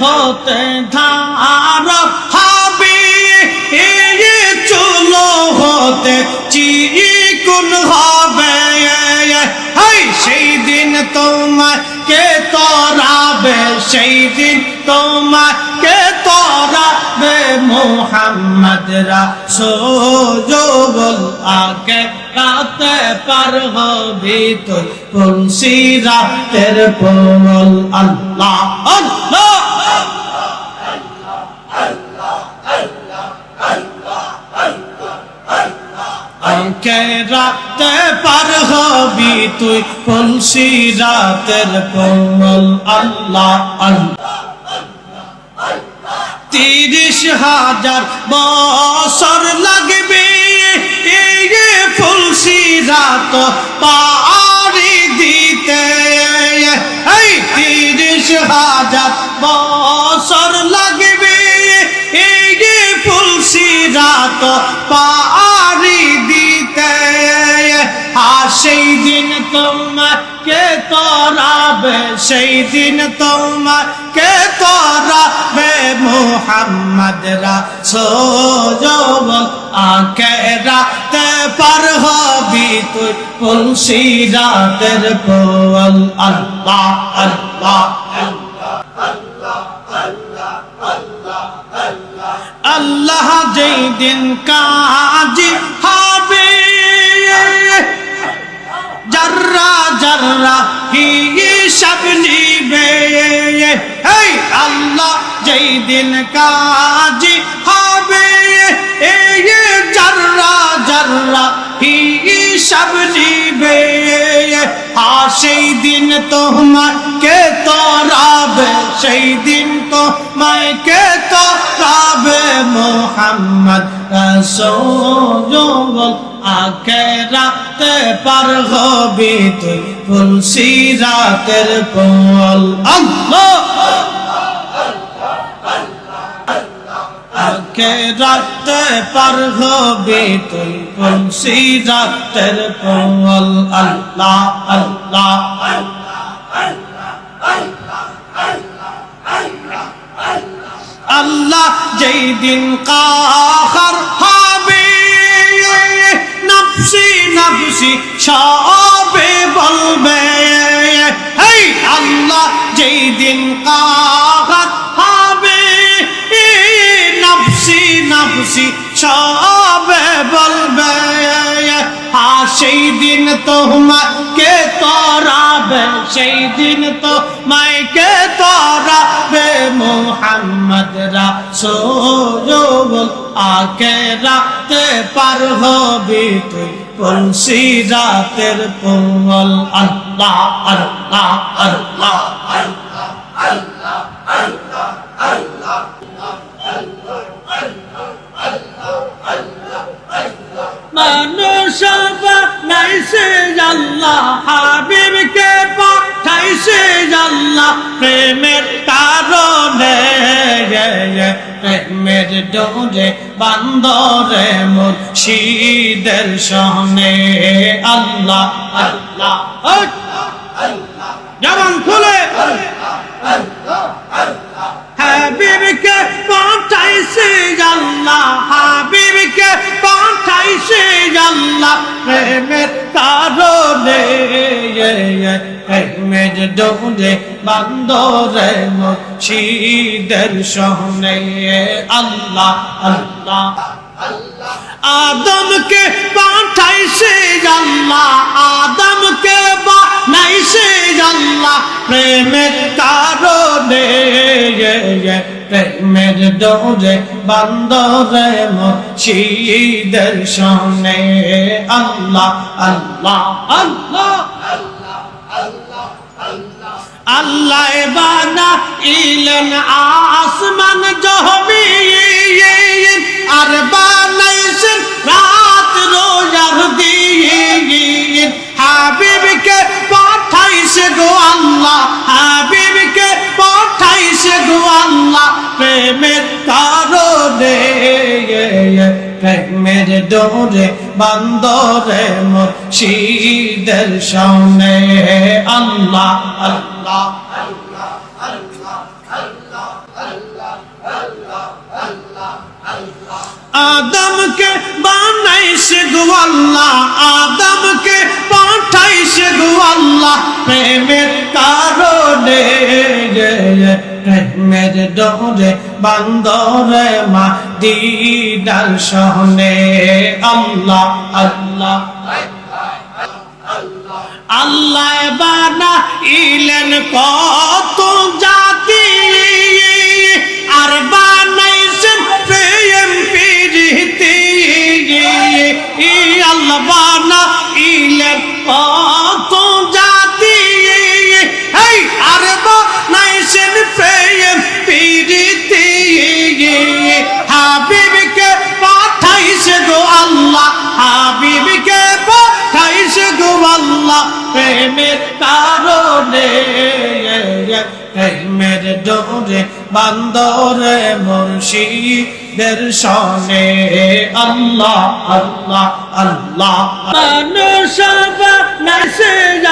হতে ধার হাবি চুলো হতে চিকুন হবে। হাই, সেই দিন তোমার কে তরাবে, সেই দিন তোমার কে তরাবে মোহাম্মদ রাসূল আকে রাতে পার হবি তুই তুলসি রাতের পোল আল্লাহ আল্লাহ আকে রাতে পার হবি তুই? তুলসি রাতের পোল আল্লাহ আল্লাহ। তিরিশ হাজার বছর লাগবে এই ফুলসি রাত পারি দিতে। এই তিরিশ হাজার বছর লাগবে এই ফুলসি রাত পারি সেই দিন তোমাকে তরাবে সেই দিন তোমাকে তরাবে মোহাম্মদ রাসূল। আকে রাতে পার হবি তুই তুলসি রাতের কোল। আল্লাহ আল্লাহ আল্লাহ যেই দিন কাজী জর্রা জর্রা হিসাব নিবে? এই আল্লাহ যেই দিন কাজী হবে, এই জর্রা জর্রা হিসাব নিবে? আর সেই দিন তোমাকে তরাবে? সেই দিন তোমাকে তরাবে? মোহাম্মদ রসূল আকে রাতে পার হবি তুই তুলসি রাতের আল্লাহ! আকে রাতে পার হবি তুই তুলসি রাতের কোল আল্লাহ আল্লাহ আল্লাহ। যেই দিন কাহার হবে নফসি নফসি সবে বলবে, হেই, আল্লাহ যেই দিন কাহার হবে নফসি নফসি সবে বলবে আর সেই দিন তোমাকে তরাবে, সেই দিন তো মাইকে তরাবে, মোহাম্মদ রাসূল আকে রাতে পার হবি তুই। তুলসি রাতের আল্লাহ আল্লাহ আল্লাহ আল্লাহ। মানুষ নাইছে আল্লাহ হাবিবকে পাঠাইছে আল্লাহ প্রেমের কারণে প্রেমের ডোরে বান্দরে মুর্শিদের সহনে আল্লাহ আল্লাহ। জবান খুলে। হাবিবকে পাঠাইছে আল্লাহ, হাবিবকে পাঠাইছে আল্লাহ। প্রেমের কারণে প্রেমের ডোরে বান্দরে মুর্শিদের সহনে আল্লাহ আল্লাহ আদমকে পাঠাইছে আল্লাহ বানাইছে আল্লাহ প্রেমের কারণে প্রেমের ডোরে বান্দরে মুর্শিদের সনে আল্লাহ আল্লাহ আল্লাহ আল্লাহ বানা ইলেন আসমান জহমিন, আর বানাইছেন রাত রোজার ডোরে বান্দরে মোর শীদের সামনে। আল্লাহ আল্লাহ আদমকে বানাইস গো আল্লাহ, আদমকে পাঠাইস গো আল্লাহ, প্রেমের কারণে। প্রেমের ডোরে বান্দরে মা দিদার সহনে আল্লাহ আল্লাহ আল্লাহ বানা ইলেন কত জাতি। আর বানাইছেন প্রেম প্রীতি আল্লাহ বানা ইলেন কত প্রেমের কারণে প্রেমের ডোরে বান্দরে মুর্শিদের সনে। আল্লাহ আল্লাহ আল্লাহ।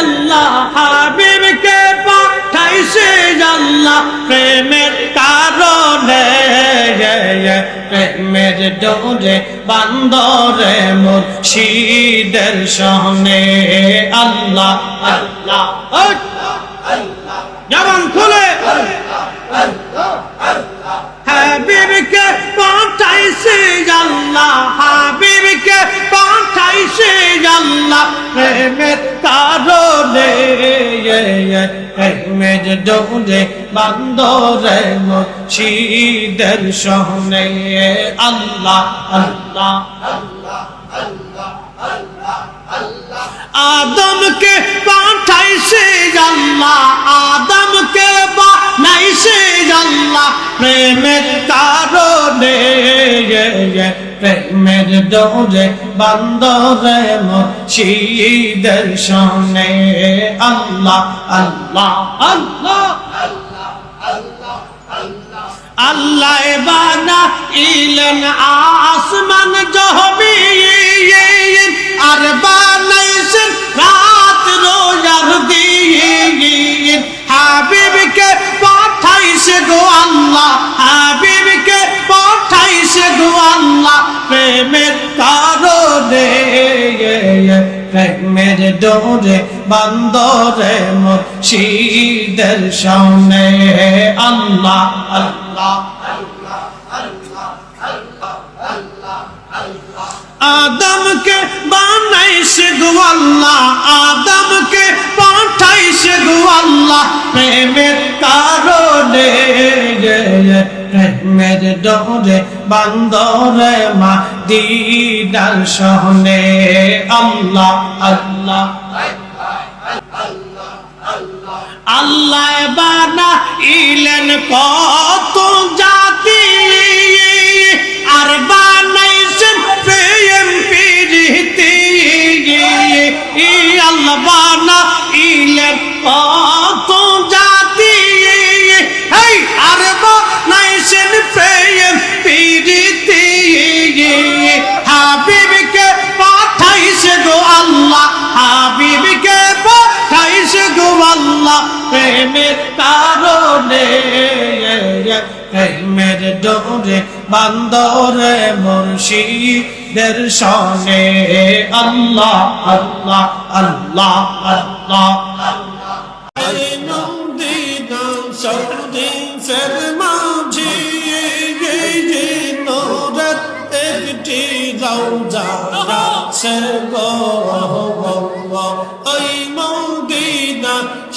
আল্লাহ, হাবিবকে পাঠাইছে আল্লাহ। প্রেমের প্রেমের ডোরে বান্দরে মুর্শিদের সনে আল্লাহ আল্লাহ জবান খুলে। হাবিবকে পাঠাইছে আল্লাহ হাবিবকে পাঠাইছে আল্লাহ প্রেমের কারণে মেজ ডোরে বান্দরে মুর্শিদের সহনে আল্লাহ আল্লাহ। আদমকে পাঠাইছে আল্লাহ আদমকে বানাইছে আল্লাহ প্রেমের কারণে প্রেমের ডোরে বান্দরে মুর্শিদের সনে আল্লাহ আল্লাহ আল্লাহ আল্লাহ বানা ইলেন আসমান জহবি দিন। হাবিবকে পাঠাইছে গো আল্লাহ আল্লাহ। প্রেমের প্রেমের ডোরে বান্দরে সনে আল্লাহ আল্লাহ আদমকে বানাইছে গো আদমকে পাঠাইছে গো প্রেমের কারণে প্রেমের ডোরে বান্দরে মা দিদার সহনে। আল্লাহ আল্লাহ আল্লাহ বানা ইলেন কত ডোরে বান্দরে মুর্শিদের সনে আল্লাহ আল্লাহ আল্লাহ আল্লাহ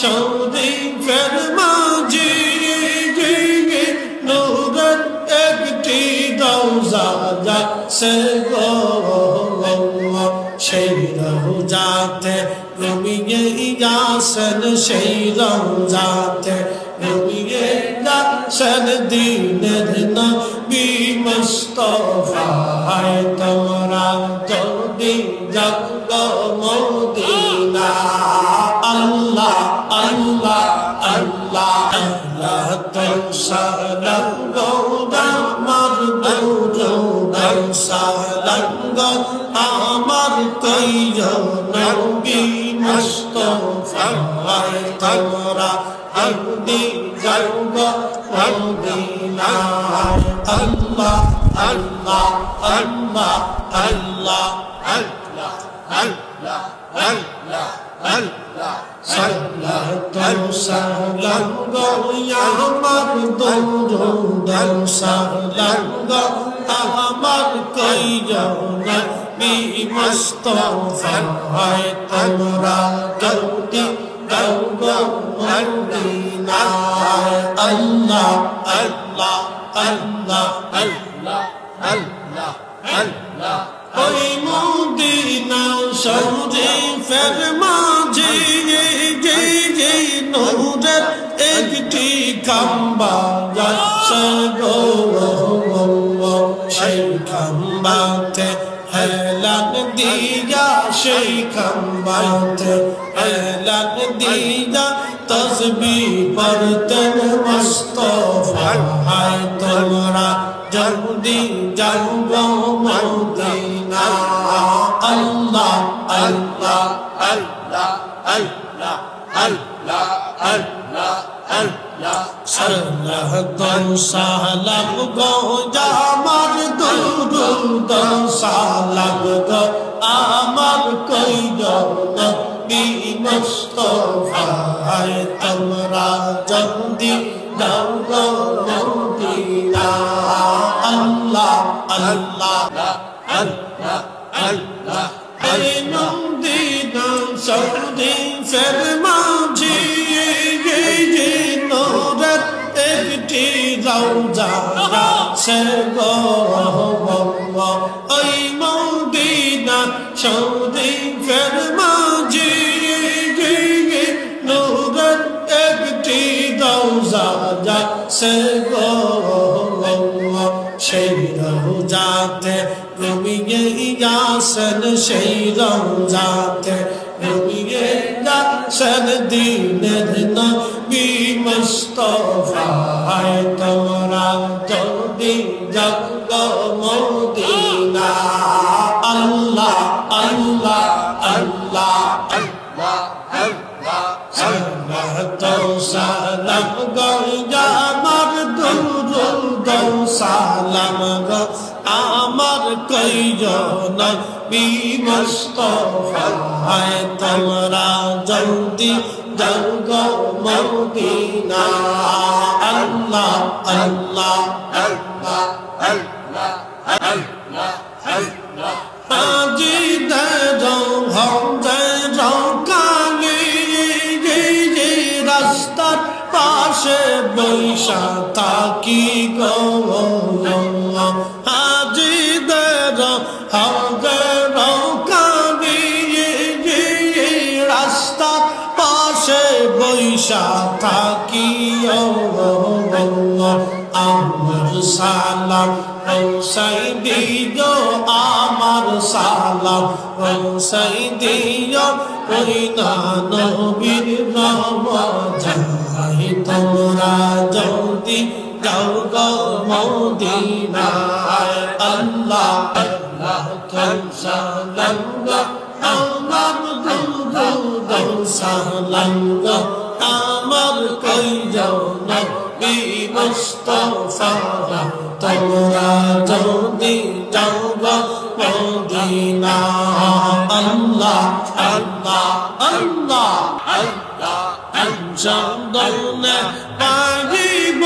সৌদি ফের মাঝি সে গো সেই রৌজাতে রমিয়ে ইয়াসন, সেই রৌজাতে রমিয়ে ইয়াসন, দিনের নবী মুস্তফা তোমরা। যদি সালঙ্গ আমার কইও নবী মুস্তফা তোরা আন্দি জঙ্গ রঙ্গিনা আল্লাহ আল্লাহ আল্লাহ আল্লাহ আল্লাহ আল্লাহ আল্লাহ আমার কই যাও مصطفى حيث مرادتي دوبا مدينة الله الله الله الله الله الله ওই মুদিনা সৌদি ফেরমা Kamba, Lasha Goro, Shay Kamba, Te Helan Diga, Shay Kamba, Te Helan Diga, Tasbih Partel Mustafa, Hai Tumra, Jaldi Jalbo Madina, Allah, Allah, Allah, Allah, Allah, Allah, Allah. সালাম সালাম গো আমার দুরুদ সালাম গো আমার কই নবী মুস্তফা হায় তোমরা জলদি দাও গো মদিনা আল্লাহ আল্লাহ আল্লাহ আল্লাহ আরে নন্দিনা সৌদি ফের জানা সের ওই মৌদিনা সৌদি ফের মাঝে নূরের একটি দৌজা যা সের সেই রোজাতে রবিয়ে ইয়াসন সেই রোজাতে রবিয়ে ইয়াসন দিনের নাম মুস্তফা হায় তোমরা জলদি জগ মদিনা। আল্লাহ আল্লাহ আল্লাহ আল্লাহ। আল্লাহ সালাম সালাম গঙ্গা আমার দুরুদ সালাম গো। আমার কইজন বি মুস্তফা হায় তোমরা জলদি জঙ্গ মদিনা আল্লাহ আল্লাহ আল্লাহ আল্লাহ আল্লাহ আল্লাহ আজি দে হমদে কালি রাস্তার পাশে বৈশা সালাম পৌঁছাই দিও আমার সালাম পৌঁছাই দিও ওই না নবীর নাম যাই তোমরা জলদি যাও গো মদিনায়, আল্লাহ আল্লাহ সালাম গো, আমার দুরুদ সালাম গো, আমার কই যাও নবী حبيب مصطفى تورا جودي توبة مدينة الله الله الله الله أنشدنا قريب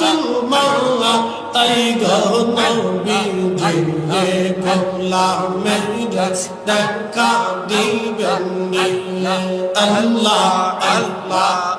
تمرة أيها النبي جل مولا مجلس دكا ديبني الله الله الله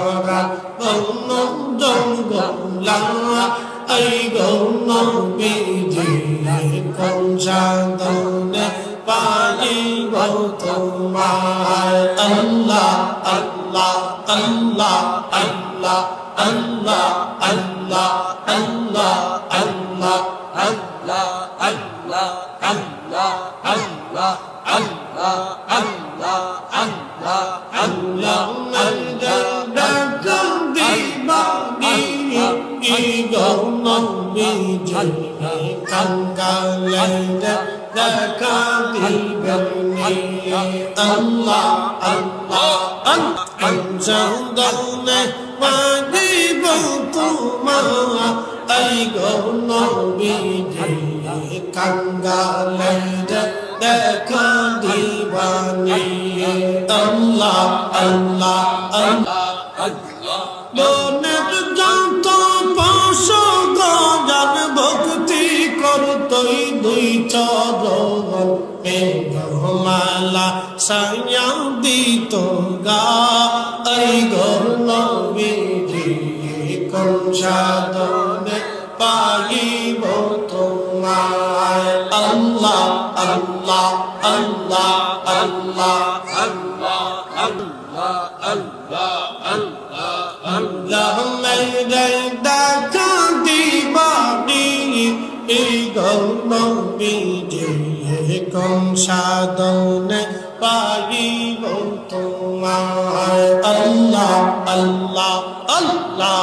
চরা বন জঙ্গলা এই গৌন বিজি কোন সাধনে পাই তোমার আল্লাহ আল্লাহ আল্লাহ আল্লাহ আল্লাহ আল্লাহ আল্লাহ আল্লাহ আল্লাহ আল্লাহ আল্লাহ আল্লাহ আল্লাহ আল্লাহ আল্লাহ আল্লাহ يوما بجنة قلت لك ببني الله الله أنت ضمن واجب طمع أي يوما بجنة قلت لك ببني الله الله الله الله চরণ মেঘমালা সাইয়া দিত গা। এই গর নবীজি কোন সাধনে পাইব তোমার আল্লাহ আল্লাহ আল্লাহ আল্লাহ। সাধনে পাইব তোমার আল্লাহ আল্লাহ আল্লাহ